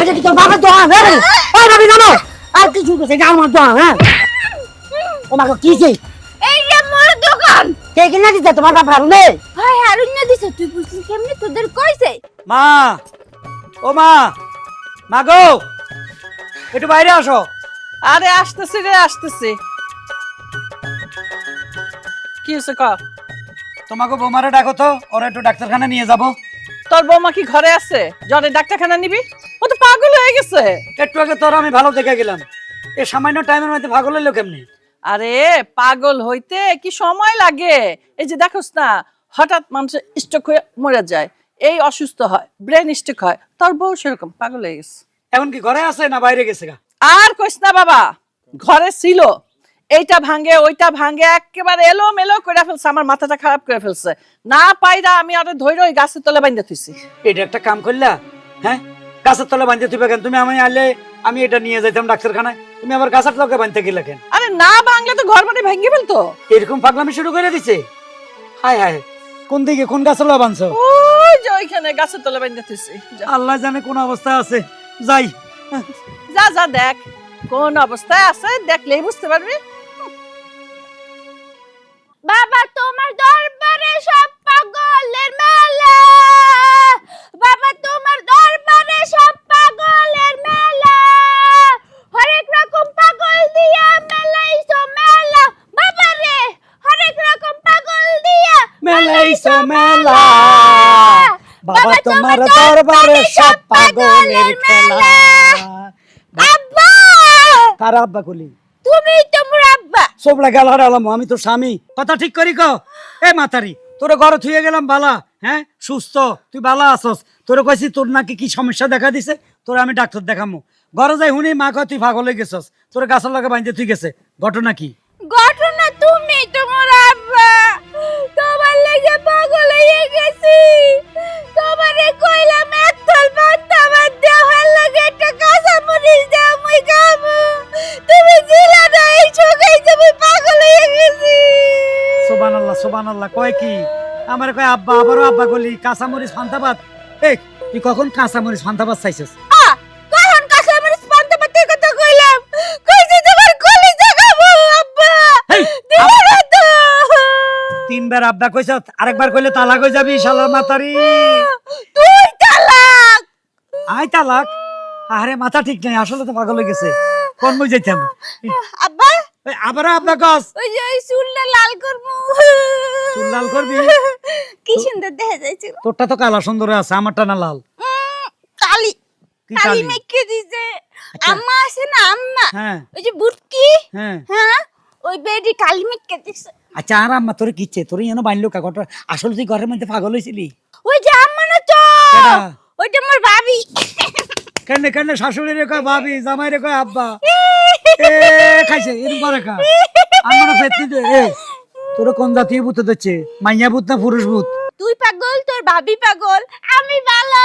এটা কি তোর বাবার দোকান হ্যাঁ? এই ভাবি জানো আর কি করছে এটা আমার দোকান হ্যাঁ? ও মা কি সেই এই যে মোর দোকান। কে কিনা তোমার বাপ হাই হারুন্য দিছে তুই বুঝলি কেমনে তোদের কইছে? মা ও মা মা গো একটু বাইরে আসো। আরে আসতেছি রে আসতেছি। কি হয়েছে ক তোমাকে বোমারে ডাকো তো ওরা একটু ডাক্তারখানা নিয়ে যাব। তোর বৌমা কি ঘরে আছে? জ্বরে ডাক্তারখানা নিবি? ও তো পাগল হয়ে গেছে। একটু আগে তোর আমি ভালো দেখে গেলাম। এই সামান্য টাইমের মধ্যে ভাগল এলো কেমনি? আরে পাগল হইতে কি সময় লাগে? এই যে দেখোস না হঠাৎ মানুষের স্ট্রোক হয়ে মরে যায়। এই অসুস্থ হয় ব্রেন স্ট্রোক হয় তোর বউ সেরকম পাগল হয়ে গেছে। এখন কি ঘরে আছে না বাইরে গেছে গা? আর কইস না বাবা ঘরে ছিল। এইটা ভাঙ্গে ওইটা ভাঙ্গে একেবারে এলো মেলো করে ফেলছে আমার মাথাটা খারাপ করে ফেলছে। না পাইরা আমি আরে ধৈর্য ওই গাছের তলে বাইন্দা থুইছি। এটা একটা কাম করলা হ্যাঁ? গাছের তলে বাঁধতে তুই কেন? তুমি আমি আনলে আমি এটা নিয়ে যাইতাম ডাক্তারখানায়। তুমি আবার গাছের তলে বাঁধতে গেলে কেন? আরে না বাংলা তো ঘর মানে ভেঙে ফেলতো। এরকম পাগলামি শুরু করে দিছে? হায় হায় কোন দিকে কোন গাছের তলে বাঁধছো? ওই যে ওইখানে গাছের তলে বাইন্দা থুইছি। আল্লাহ জানে কোন অবস্থায় আছে। যাই। যা যা দেখ। কোন অবস্থায় আছে দেখলেই বুঝতে পারবি। বাবা তোমার দরবারে সব পাগলের মেলা। বাবা তোমার দরবারে সব পাগলের মেলা। হরেক রকম পাগল দিয়া মেলাইছো মেলা। বাবা রে হরেক রকম পাগল দিয়া মেলাইছো মেলা। বাবা তোমার দরবারে সব পাগলের খেলা। আব্বা! কার আব্বা কলি? তুমি তোমার আব্বা। সবলা গেল হারালাম আমি তো স্বামী। কথা ঠিক করি কো। এ মাতারি তোরে ঘরে থুয়ে গেলাম, বালা। হ্যাঁ? সুস্থ। তুই বালা আসস তোরে কইছি, তোর নাকি কি সমস্যা দেখা দিছে? তোরে আমি ডাক্তার দেখামো। ঘরে যাই শুনি মা কয়, তুই পাগল হয়ে গেছস। তোরে গাছের লগে বাইন্ধে তুই গেছে। ঘটনা কি? ঘটনা তুমি, তোমার আব্বা। তোমার লেগে পাগল হয়ে গেছি। তোমারে কইলাম এক থল ভাত দেও হার লাগে একটা কাঁচা মরিচ দেও মুই খাব। তুমি দিলা না এই চোখেই তুমি পাগল হয়ে গেছি। সোবান আল্লাহ কয় কি? আমার কয় আব্বা আবারও আব্বা গলি কাঁচামরিচ ফান্তাবাদ এই তুই কখন চাইছিস? কাঁচা মরিচ পান্তা ভাতের কথা কইলাম। কইছি তোমার কলিজা খাব আব্বা। এই, দিলা না তো। তিনবার আব্বা কইছ আরেকবার কইলে তালাক হয়ে যাবি শালার মাতারি। আই তালাক। আরে মাথা ঠিক নাই আসলে তো পাগল হয়ে গেছে। কোন মই যাইতাম? আব্বা? এই, আবারও আব্বা কস ওই যে ওই চুলটা লাল করব। চুল লাল করবি? কি সুন্দর দেখা যাচ্ছে। তোরটা তো কালা সুন্দর আছে আমারটা না লাল? কালি। কালি? মেখে দিছে। আচ্ছা। আম্মা আছে না আম্মা? হ্যাঁ। ওই যে বুটকি? হ্যাঁ। হ্যাঁ? ওই বেডি কালি মেখে দিছে। আচ্ছা আর আম্মা তোর কিচ্ছে তোর যেন বানলো কাকটা আসলে তুই ঘরের মধ্যে পাগল হয়েছিলি? ওই যে আম্মা না তো? ওইটা আমার ভাবি। কেন কেন শাশুড়ি রে কয় ভাবি জামাই রে কয় আব্বা। এ খাইছে এরকম করে খা। আমার ফেতনি দে এ তোর কোন জাতীয় ভূত দিচ্ছে মাইয়া ভূত না পুরুষ ভূত? তুই পাগল তোর ভাবি পাগল আমি ভালো।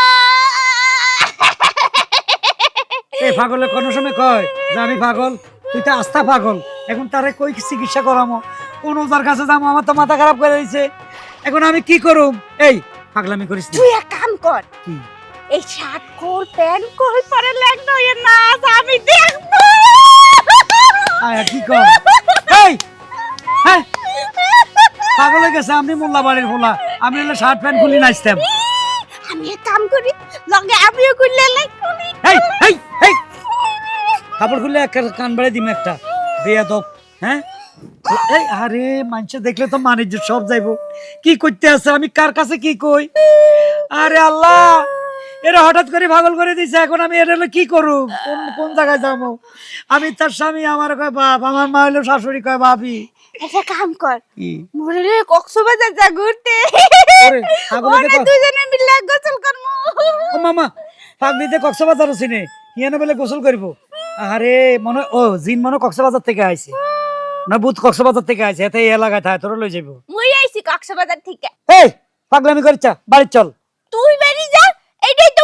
এ পাগলে কোনো সময় কয় যে আমি পাগল তুই তো আস্থা পাগল। এখন তারে কই চিকিৎসা করামো? কোন ওজার কাছে যাব আমার তো মাথা খারাপ করে দিয়েছে এখন আমি কি করুম? এই পাগলামি করিস তুই এক কাম কর কি? এই শার্ট খোল প্যান্ট খোল পরে লাগল? এ নাচ আমি দেখব। আয় কি কর? এই হ্যাঁ পাগল হয়ে গেছে আমি মোল্লা বাড়ির ভোলা। আমি হলে শার্ট প্যান্ট খুলি নাচতাম। আমি এক কাম করি লগে আমিও লাইক করি এই এই এই কাপড় খুললে একটা কান বাড়ি দিম একটা। বেয়াদব হ্যাঁ? এই আরে মানুষ দেখলে তো মানিজ্য সব যাইবো। কি করতে আছে? আমি কার কাছে কি কই? আরে আল্লাহ! এরা হঠাৎ করে পাগল করে দিছে এখন আমি এর কি করব কোন কোন জায়গায় যাব? আমি তার স্বামী আমার কয় বাপ আমার মা হলো শাশুড়ি কয় ভাবি। একটা কাম কর। কি? কক্সবাজার যা ঘুরতে। ওরে, পাগল ওরে দেখো। দুজনে মিলে গোসল করব। ও মামা পাগলিতে কক্সবাজার চিনে। হিয়ানো বেলে গোসল করব। আরে মনে ও জিন মনে কক্সবাজার থেকে আইছে। না কক্সবাজার থেকে আইছে। এতে এই এলাকায় থাকে তোরা লই যাব মুই আইছি কক্সবাজার থেকে। এই পাগলামি করিচ্ছা বাড়ি চল। তুই বাড়ি যা এইটাই তো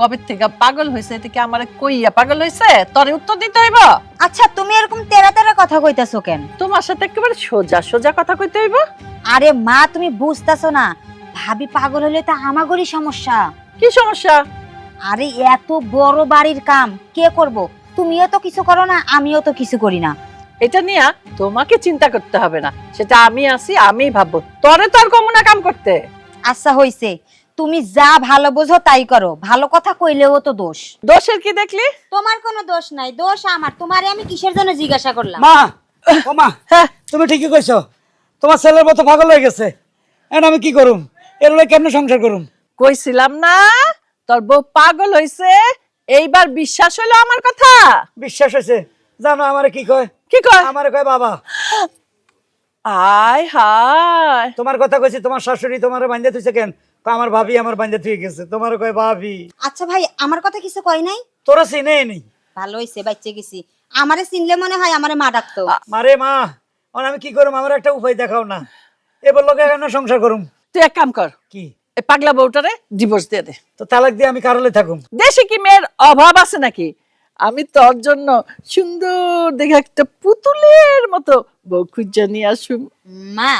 কবে থেকে পাগল হয়েছে কি আমার কইয়া পাগল হয়েছে? তরে উত্তর দিতে হইব। আচ্ছা তুমি এরকম তেরা তেরা কথা কইতাছো কেন? তোমার সাথে একেবারে সোজা সোজা কথা কইতে হইব। আরে মা তুমি বুঝতাছো না ভাবি পাগল হলে তো আমাগরই সমস্যা। কি সমস্যা? আরে এত বড় বাড়ির কাম কে করব? তুমিও তো কিছু করো না আমিও তো কিছু করি না। এটা নিয়ে তোমাকে চিন্তা করতে হবে না সেটা আমি আছি আমি ভাববো। তরে তোর কমনা কাম করতে। আচ্ছা হইছে। তুমি যা ভালো বোঝো তাই করো। ভালো কথা কইলেও তো দোষ। দোষের কি দেখলি? তোমার কোনো দোষ নাই দোষ আমার। তোমারে আমি কিসের জন্য জিজ্ঞাসা করলাম? মা ও মা হ্যাঁ। তুমি ঠিকই কইছো। তোমার ছেলের মতো পাগল হয়ে গেছে। এখন আমি কি করুম? এর লগে কেমনে সংসার করুম? কইছিলাম না তোর বউ পাগল হইছে এইবার বিশ্বাস হলো আমার কথা? বিশ্বাস হয়েছে জানো আমারে কি কয়? কি কয়? আমারে কয় বাবা। আয় হায়। তোমার কথা কইছি তোমার শাশুড়ি তোমার বান্ধে তুইছে কেন? আমার ভাবি আমার বান্ধে তুই গেছে। তোমার কয় ভাবি। আচ্ছা ভাই আমার কথা কিছু কয় নাই? তোরা চিনে নেই ভালো হইছে বাচ্চা গেছি। আমারে চিনলে মনে হয় আমারে মা ডাকতো। মারে মা এখন আমি কি করুম? আমার একটা উপায় দেখাও না। এবার লোকে কেন সংসার করুম? তুই এক কাম কর। কি? এই পাগলা বউটারে ডিভোর্স দিয়ে দে। তো তালাক দিয়ে আমি কারলে থাকুম? দেশে কি মেয়ের অভাব আছে নাকি? আমি তোর জন্য সুন্দর দেখে একটা পুতুলের মতো বউ খুঁজে নিয়ে আসুম মা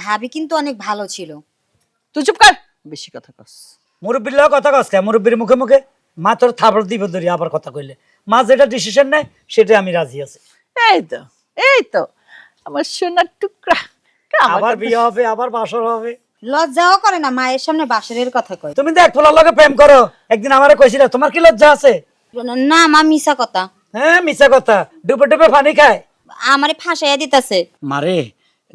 ভাবি কিন্তু অনেক ভালো ছিল। তুই চুপ কর। বেশি কথা কস। মুরব্বীর লোক কথা কস কে? মুরব্বীর মুখে মুখে? মা তোর থাবড় দিব ধরি আবার কথা কইলে। মা যেটা ডিসিশন নেয় সেটা আমি রাজি আছি। এই তো এই তো আমার সোনার টুকরা। আমার আবার বিয়ে হবে আবার বাসর হবে। লজ্জাও করে না মায়ের সামনে বাসরের কথা কয়। তুমি দেখ পোলার লগে প্রেম করো। একদিন আমারে কইছিল তোমার কি লজ্জা আছে? না মা মিশা কথা। হ্যাঁ মিছা কথা। ডুবে ডুবে পানি খায়। আমারে ফাঁসাইয়া দিতাছে মারে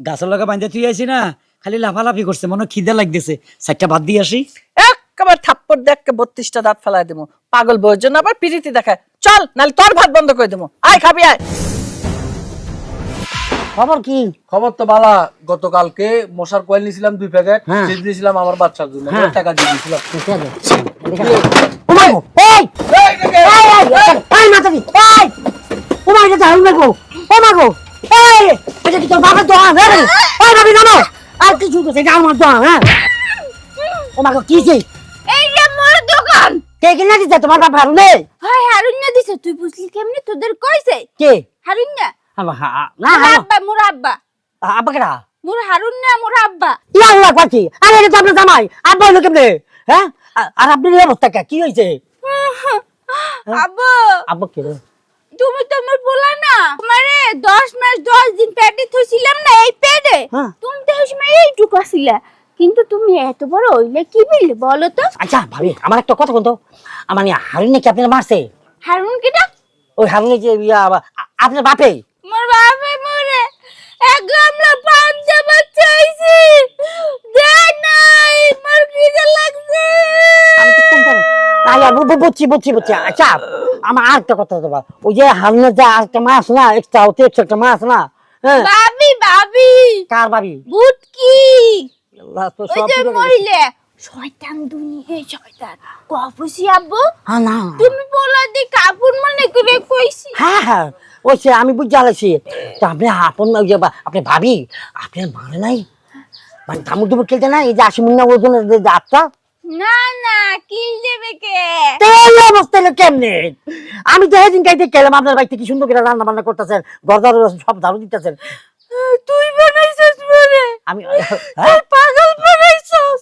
গাছের লগে বাঁধতে তুই আইছি না খালি লাফালাফি করছে মনে খিদে লাগতেছে চারটা বাদ দিয়ে আসি একবার থাপ্পড় দেখ বত্রিশটা দাঁত ফেলাই দেবো পাগল বউর জন্য আবার পিরিতি দেখায় চল নাহলে তোর ভাত বন্ধ করে দেবো আয় খাবি আয় খবর কি খবর তো বালা গতকালকে মশার কয়েল নিয়েছিলাম দুই প্যাকেট হ্যাঁ। সেচ দিয়েছিলাম আমার বাচ্চার জন্য হ্যাঁ। টাকা দিয়ে দিয়েছিলাম ঠিক আছে উমাগো এই এই এই এই মাতারি এই উমাগ এটা দারুণ দেখো উমাগো এই এটা কি তোর বাবার দোয়া হ্যাঁ? এই ভাবি জানো আর কিছু তো সেটা আমার দোয়া হ্যাঁ? কি যে? এই মোর দোকান। কে কিনা দিতে তোমার বাবা হারুন? নে হয় হারুন্যা দিছে। তুই বুঝলি কেমনি? তোদের কইছে। কে? হারুন্যা আবা- হা- না আব্বা মোর আব্বা। আব্বা কেডা? মোর হারুন্যা মোর আব্বা। ইয়া আল্লাহ পাচ্ছি আরে এটা তো আপনার জামাই। আব্বা হইল কেমনে? হ্যাঁ? আর আপনার অবস্থা কি? হয়েছে আব্বা। আব্বা কে রে? তুমি তো আমার বলা না। মানে দশ মাস দশ দিন পেটে থইছিলাম না এই পেটে। হ্যাঁ। তুমি তো ওই সময় এইটুকু ছিলা কিন্তু তুমি এত বড় হইলে কি বললে বলো তো? আচ্ছা ভাবি আমার একটা কথা বলতো। আমার হারুন কি আপনার মারছে? হারুন কিটা? ওই হারুনের যে আপনার বাপে? মোর বাপে মরে। এক গামলা পাঞ্জা বাচ্চা আইছি দেখ নাই মোর খিদে লাগছে। আমি তো বুঝছি বুঝছি বুঝছি। আচ্ছা আমার আর একটা কথা তোমার ওই যে হারুনের যে আর একটা মাছ না এক্সট্রা হতে একটু মাছ না হ্যাঁ? ভাবি ভাবি। কার বুটকি। আল্লাহ ওই যে মহিলা। শয়তান দুনিয়া শয়তান। কফুসি আব্বু? হ্যাঁ না তুমি বলা দি কাপড় মনে করে কইছি। হ্যাঁ হ্যাঁ ওই সে আমি বুঝতে আলাইছি তো আপনি আপন আপনি ভাবি আপনি মানে নাই? মানে কামড় দুপুর খেলতে না এই যে আশি মুন্না ওজনের যে যাত্রা না না কিল দেবে কে? এই অবস্থা হলো কেমনে? আমি তো সেদিন খাইতে গেলাম আপনার বাড়িতে কি সুন্দর করে রান্না বান্না করতেছেন সব ঝাড়ু দিতেছেন। তুই বানাইছস বলে? আমি হ্যাঁ? পাগল বানাইছস?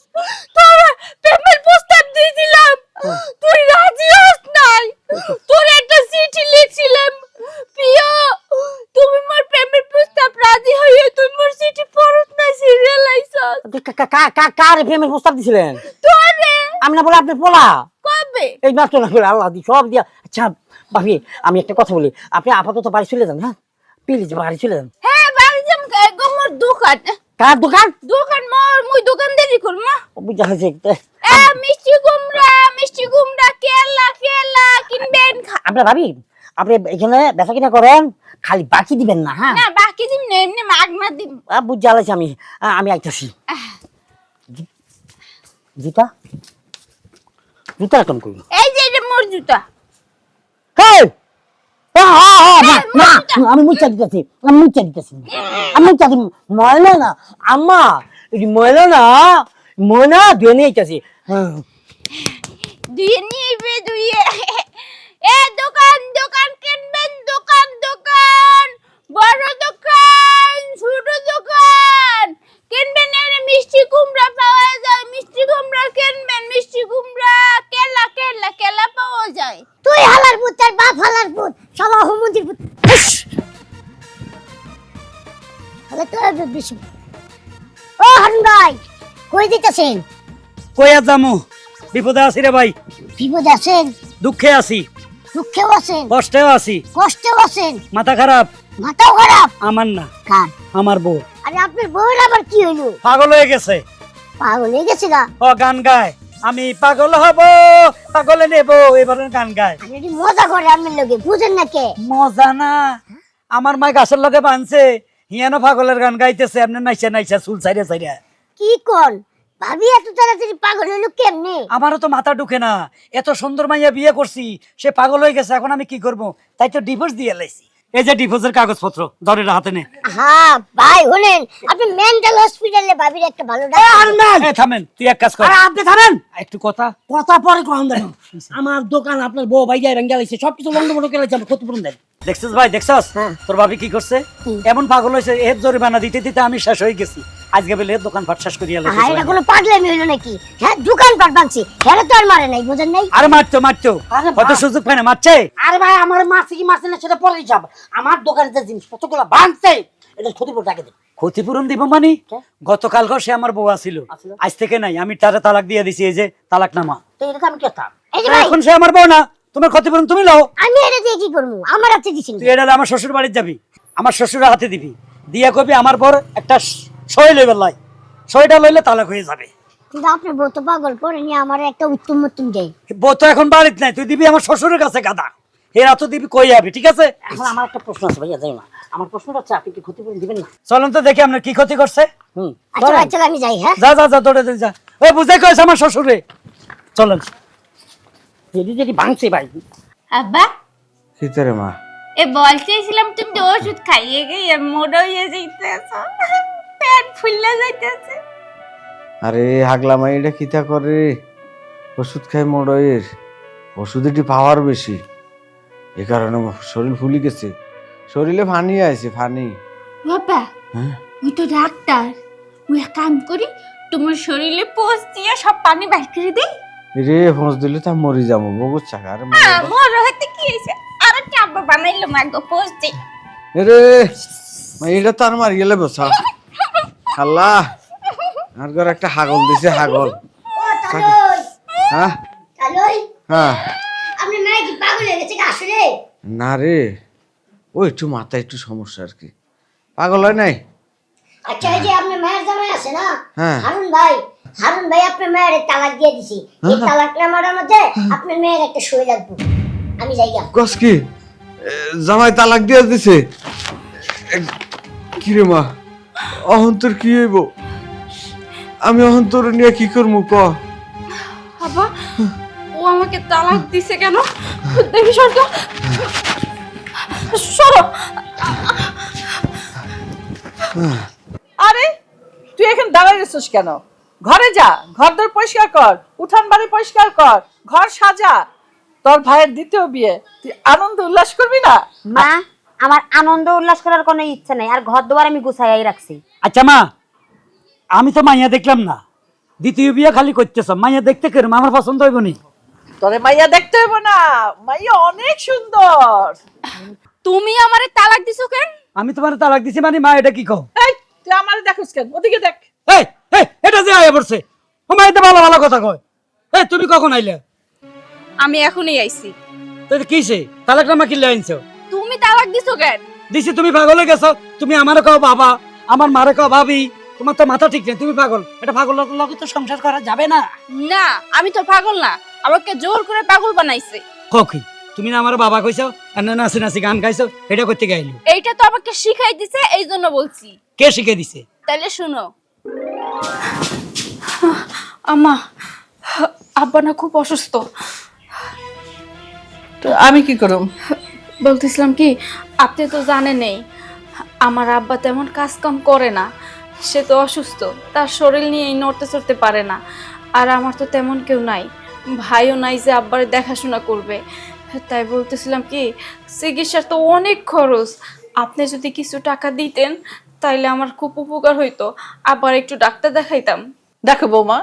তোরা প্রেমের প্রস্তাব দিয়েছিলাম। তুই রাজি হস নাই? তোর একটা চিঠি লিখছিলাম। প্রিয় তুমি মোর প্রেমের রাজি হইয়ে তুই মোর চিঠি পড়ত না সিরিয়াল আইছস। কা- কা- কা- কা- কার প্রেমের প্রস্তাব দিছিলেন? তোরে? আমি না বলে আপনি পোলা। কবে? এই মাত্র না আল্লাহ দি সব দিয়া। আচ্ছা ভাবি আমি একটা কথা বলি। আপনি আপাতত বাড়ি চলে যান হ্যাঁ? প্লিজ বাড়ি চলে যান। হ্যাঁ বাড়ি যাম মোর দোকান। কার দোকান? দোকান মোর মুই করম। বুঝা হয়েছে। এ মিষ্টি কুমড়া মিষ্টি কুমড়া কেলা কেলা কিনবেন আপনার ভাবি আপনি এখানে বেচা কিনা করেন খালি বাকি দিবেন না হ্যাঁ? না বাকি দিন না এমনি মাগনা দিন বুঝা আলাইছি আমি আমি আইতাছি। জুতা জুতা? কেমন করব এই যে এটা মোর জুতা। হেই! আমি মুচা দিতেছি আমি মুচা দিতেছি। আমি মুচা দিই ময়লা না আম্মা এই ময়লা না ধুয়ে নিয়ে আইতাছি। দুইয়ে নিবে দুইয়ে। এ দোকান দোকান কিনবেন দোকান দোকান। বড় দোকান ছোট দোকান। কিনবেন এনে মিষ্টি কুমড়া পাওয়া যায়। মিষ্টি কুমড়া কিনবেন মিষ্টি কুমড়া। কেলা কেলা কেলা পাওয়া যায়। তুই হালার পুত তার বাপ হালার পুত সবা হুমুন্দির পুত! তো বেশি ও হারুন ভাই কই দিতেছেন কইয়া যামু? বিপদে আছি রে ভাই। বিপদে আছেন? দুঃখে আছি। দুঃখেও আছেন। কষ্টেও আছি। কষ্টেও আছেন। মাথা খারাপ? মাথাও খারাপ? আমার না। কার? আমার বউ। আরে আপনার বউয়ের আবার কি হইল? পাগল হয়ে গেছে। পাগল হয়ে গেছে গা? ও গান গায়। আমি পাগল হব পাগলে নেব এবার গান গায়। আরে মজা করে আপনার লোকে বুঝেন না কে? মজা না। আমার মাই গাছের লগে বানছে হিয়ানো পাগলের গান গাইতেছে আপনি নাইছে নাইছে চুল চাইরা চাইরা কি কোন ভাবি এত তাড়াতাড়ি পাগল হইল কেমনে? আমারও তো মাথা ঢুকে না। এত সুন্দর মাইয়া বিয়ে করছি সে পাগল হয়ে গেছে এখন আমি কি করব? তাই তো ডিভোর্স দিয়ে লাইছি। এই যে ডিভোর্সের কাগজপত্র ধরে হাতে নে। হ্যাঁ ভাই হলেন আপনি মেন্টাল হসপিটালে ভাবির একটা ভালো ডাক্তার এ, থামেন তুই এক কাজ কর। আরে আপনি থামেন! একটু কথা। কথা পরে কখন দেন? আমার দোকান আপনার বউ ভাই যাই ভেঙ্গে লাগছে সবকিছু লন্ড বন্ড করে ক্ষতিপূরণ দেন। দেখছিস ভাই দেখছস? তোর ভাবি কি করছে? এমন পাগল হয়েছে এর জরিমানা দিতে দিতে আমি শেষ হয়ে গেছি। আজকে বেলে দোকান ফাট শেষ করিয়া হ্যাঁ এটা কোনো পাগলামি হইল নাকি? হ্যাঁ দোকান পাট ভাঙছি হ্যাঁ তো আর মারে নাই বুঝেন নাই? আরে মারতো মারতো আরে হয়তো বাহ। সুযোগ পায় না মারছে? আরে ভাই আমার মারছে কি মারছে না সেটা পরে হিসাব। আমার দোকানে যে জিনিসপত্রগুলো ভাঙছে এটা ক্ষতিপূরণ টাকা দেন। ক্ষতিপূরণ দিব মানে? গতকাল সে আমার বউ আছিল? আজ থেকে নাই আমি তারে তালাক দিয়ে দিছি এই যে তালাক নামা তো এটা আমি যে ভাই। এখন সে আমার বউ না তোমার ক্ষতিপূরণ তুমি লও। আমি এটা দিয়ে কি করব? আমার হাতে দিছেন তুই এটা আমার শ্বশুর বাড়ির যাবি। আমার শ্বশুরের হাতে দিবি। দিয়া কবি আমার পর একটা সই লইবে লাই। সইটা লইলে তালাক হয়ে যাবে। কিন্তু আপনার বউ তো পাগল পরে নিয়ে আমার একটা উত্তম দেয় বউ তো এখন বাড়িতে নাই তুই দিবি আমার শ্বশুরের কাছে গাদা। এরা তো দিবি কই যাবি ঠিক আছে? এখন আমার একটা প্রশ্ন আছে ভাইয়া যাই না আমার প্রশ্নটা হচ্ছে আপনি কি ক্ষতিপূরণ দিবেন না? চলুন তো দেখি আপনার কি ক্ষতি করছে। হুম। আচ্ছা আমি যাই হ্যাঁ? যা যা যা দৌড়ে দৌড়ে যা। ওই বুঝে আমার শ্বশুরে। চলেন। যদি যদি ভাঙছে ভাই। আব্বা। শীতের মা? এ বলতেছিলাম তুমি ওষুধ খাইয়ে গিয়ে মোটা হয়ে যাইতেছ। পেট ফুললে যাইতেছে। আরে হাগলা মা এটা কিতা করে? ওষুধ খাই মোড়ের ওষুধ এটি পাওয়ার বেশি। এ কারণে শরীর ফুলি গেছে। শরীরে ফানি আছে ফানি। বাবা হ্যাঁ? ওই তো ডাক্তার। ওই কাম করি তোমার শরীরে দিয়ে সব পানি বাইর করে দেই। রে ফোঁস দিলে তা মরি যাব বহুত চাকা আরে মরে হইতে কি হইছে? আর একটা আব্বা বানাইলো মাগো দি। রে মা এটা তো আর মারি গেলে বসা আল্লাহ আর ঘর একটা হাগল দিছে হাগল। হ্যাঁ? হ্যাঁ। আপনি হয়ে না রে ও একটু মাথায় একটু সমস্যা আর কি। পাগল হয় নাই? আচ্ছা এই যে আপনার মায়ের জামাই আছে না? হ্যাঁ। হারুন ভাই হারুন ভাই আপনার মায়ের তালাক দিয়ে দিছি। এই তালাক নামার মধ্যে আপনার মেয়ের একটা সই লাগবে। আমি যাই গা। কস কি? জামাই তালাক দিয়ে দিছে। কি রে মা? অহন্তর কি হইব? আমি অহন্তর নিয়ে কি করব ক? বাবা ও আমাকে তালাক দিছে কেন? দেখি সরতো সরো। আরে তুই এখন দাঁড়ায় গেছিস কেন? ঘরে যা ঘর দর পরিষ্কার কর উঠান বাড়ি পরিষ্কার কর ঘর সাজা। তোর ভাইয়ের দ্বিতীয় বিয়ে তুই আনন্দ উল্লাস করবি না? মা আমার আনন্দ উল্লাস করার কোনো ইচ্ছা নাই আর ঘর দুয়ার আমি গুছাইয়াই রাখছি। আচ্ছা মা আমি তো মাইয়া দেখলাম না। দ্বিতীয় বিয়ে খালি করতেছ মাইয়া দেখতে কেরম? আমার পছন্দ হইব নি? তোরে মাইয়া দেখতে হইব না মাইয়া অনেক সুন্দর। তুমি আমারে তালাক দিছো কেন? আমি তোমার তালাক দিছি মানে মা এটা কি কও? এই তুই আমার দেখিস কেন? ওদিকে দেখ। এই এই এটা যে আয়া পড়ছে। ও মা এটা ভালো ভালো কথা কয়। এই তুমি কখন আইলে? আমি এখনই আইছি। তো কিসে? তালাক নামা কিনলে তুমি তালাক দিছো কেন? দিছি তুমি পাগল হয়ে গেছো। তুমি আমারে কও বাবা আমার মারে কও ভাবি। তোমার তো মাথা ঠিক নেই তুমি পাগল। এটা পাগল লগে তো সংসার করা যাবে না। না আমি তো পাগল না। আমাকে জোর করে পাগল বানাইছে। কও তুমি না আমার বাবা কইছো আর না নাচি নাচি গান গাইছো এটা করতে গাইলো? এইটা তো আমাকে শিখাই দিছে এই জন্য বলছি। কে শিখে দিছে? তাহলে শুনো। আমা আব্বা না খুব অসুস্থ। তো আমি কি করুম? বলতেছিলাম কি, আপনি তো জানেনই আমার আব্বা তেমন কাজ কাম করে না, সে তো অসুস্থ, তার শরীর নিয়েই নড়তে চড়তে পারে না, আর আমার তো তেমন কেউ নাই, ভাইও নাই যে আব্বারে দেখাশোনা করবে, তাই বলতেছিলাম কি, চিকিৎসার তো অনেক খরচ, আপনি যদি কিছু টাকা দিতেন, তাইলে আমার খুব উপকার হইতো, আবার একটু ডাক্তার দেখাইতাম। দেখো বৌমা,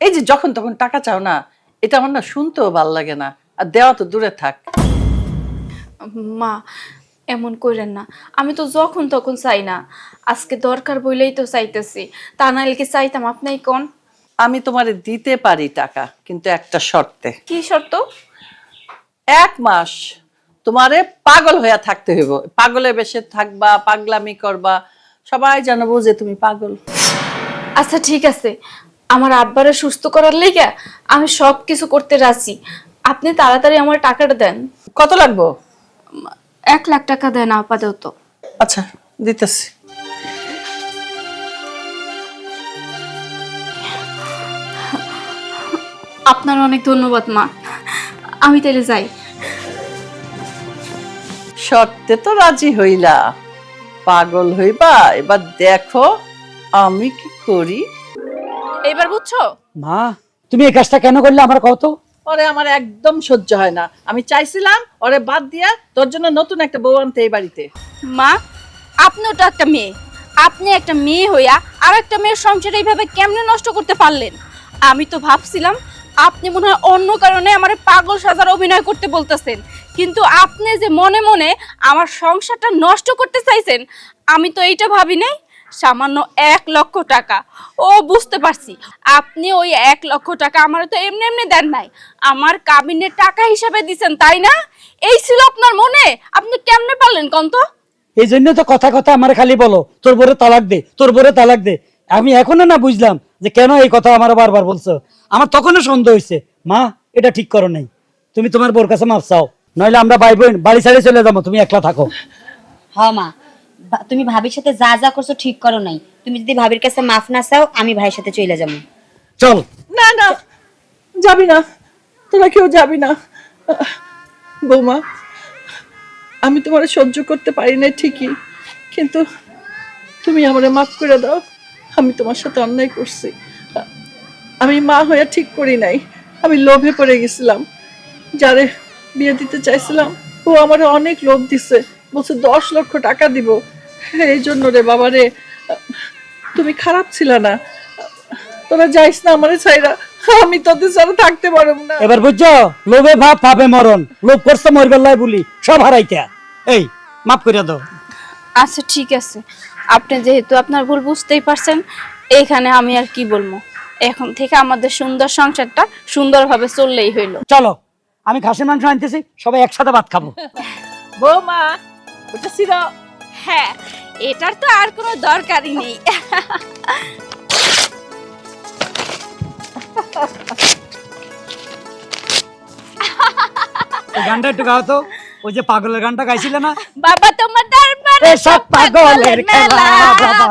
এই যে যখন তখন টাকা চাও না, এটা আমার না শুনতেও ভালো লাগে না, আর দেওয়া তো দূরে থাক। মা এমন করেন না। আমি তো যখন তখন চাই না। আজকে দরকার বইলেই তো চাইতেছি। তা নাইলে কি চাইতাম? আপনিই কোন? আমি তোমারে দিতে পারি টাকা কিন্তু একটা শর্তে। কি শর্ত? এক মাস তোমারে পাগল হইয়া থাকতে হইব। পাগলে বেশে থাকবা পাগলামি করবা সবাই জানাব যে তুমি পাগল। আচ্ছা ঠিক আছে। আমার আব্বারে সুস্থ করার লেগে আমি সব কিছু করতে রাজি। আপনি তাড়াতাড়ি আমার টাকাটা দেন। কত লাগবো? এক লাখ টাকা দেন আপাতত। আচ্ছা দিতেছি। আপনার অনেক ধন্যবাদ মা। আমি তাহলে যাই। শর্তে তো রাজি হইলা। পাগল হইবা এবার দেখো আমি কি করি। এবার বুঝছ? মা তুমি এই কাজটা কেন করলে আমার কত ওরে আমার একদম সহ্য হয় না। আমি চাইছিলাম, ওরে বাদ দিয়া তোর জন্য নতুন একটা বউ আনতে এই বাড়িতে। মা, আপনিও তো একটা মেয়ে। আপনি একটা মেয়ে হইয়া আর একটা মেয়ের সংসার এইভাবে কেমনে নষ্ট করতে পারলেন? আমি তো ভাবছিলাম, আপনি মনে হয় অন্য কারণে আমার পাগল সাজার অভিনয় করতে বলতেছেন। কিন্তু আপনি যে মনে মনে আমার সংসারটা নষ্ট করতে চাইছেন, আমি তো এইটা ভাবি নাই। সামান্য এক লক্ষ টাকা। ও বুঝতে পারছি। আপনি ওই এক লক্ষ টাকা আমার তো এমনি এমনি দেন নাই। আমার কাবিনের টাকা হিসাবে দিছেন তাই না? এই ছিল আপনার মনে? আপনি কেমনে পারলেন কন্ত? এই জন্য তো কথা কথা আমার খালি বলো তোর বরে তালাক দে তোর বরে তালাক দে। আমি এখনও না বুঝলাম যে কেন এই কথা আমার বারবার বলছো। আমার তখনও সন্দেহ হয়েছে মা এটা ঠিক করো নাই। তুমি তোমার বোর কাছে মাপ চাও। নইলে আমরা ভাই বোন বাড়ি ছাড়ে চলে যাব তুমি একলা থাকো। হ মা। তুমি ভাবির সাথে যা যা করছ ঠিক করো নাই। তুমি যদি ভাবির কাছে মাফ না চাও আমি ভাইয়ের সাথে চলে যাব। চল। না না যাবি না। তোরা কেউ যাবি না। বৌমা আমি তোমার সহ্য করতে পারি না ঠিকই কিন্তু তুমি আমারে মাফ করে দাও। আমি তোমার সাথে অন্যায় করছি। আমি মা হয়ে ঠিক করি নাই। আমি লোভে পড়ে গেছিলাম। যারে বিয়ে দিতে চাইছিলাম ও আমার অনেক লোভ দিছে। বলছে দশ লক্ষ টাকা দিব। এই জন্য রে বাবা রে তুমি খারাপ ছিল না। তোরা যাইস না আমারে ছাইরা আমি তোদের ছাড়া থাকতে পারব না। এবার বুঝছ? লোভে ভাব পাবে মরণ। লোভ করছে মরবে লাই বলি সব হারাইতে। এই মাফ করে দাও। আচ্ছা ঠিক আছে। আপনি যেহেতু আপনার ভুল বুঝতেই পারছেন এইখানে আমি আর কি বলব? এখন থেকে আমাদের সুন্দর সংসারটা সুন্দরভাবে চললেই হইল। চলো আমি খাসির মাংস আনতেছি সবাই একসাথে ভাত খাব। বৌমা ওটা ছিল। হ্যাঁ এটার তো আর কোনো দরকারই নেই। গানটা একটু গাও তো। ওই যে পাগলের গানটা গাইছিলে না? বাবা তোমার দরবারে এসব পাগলের খেলা বাবা।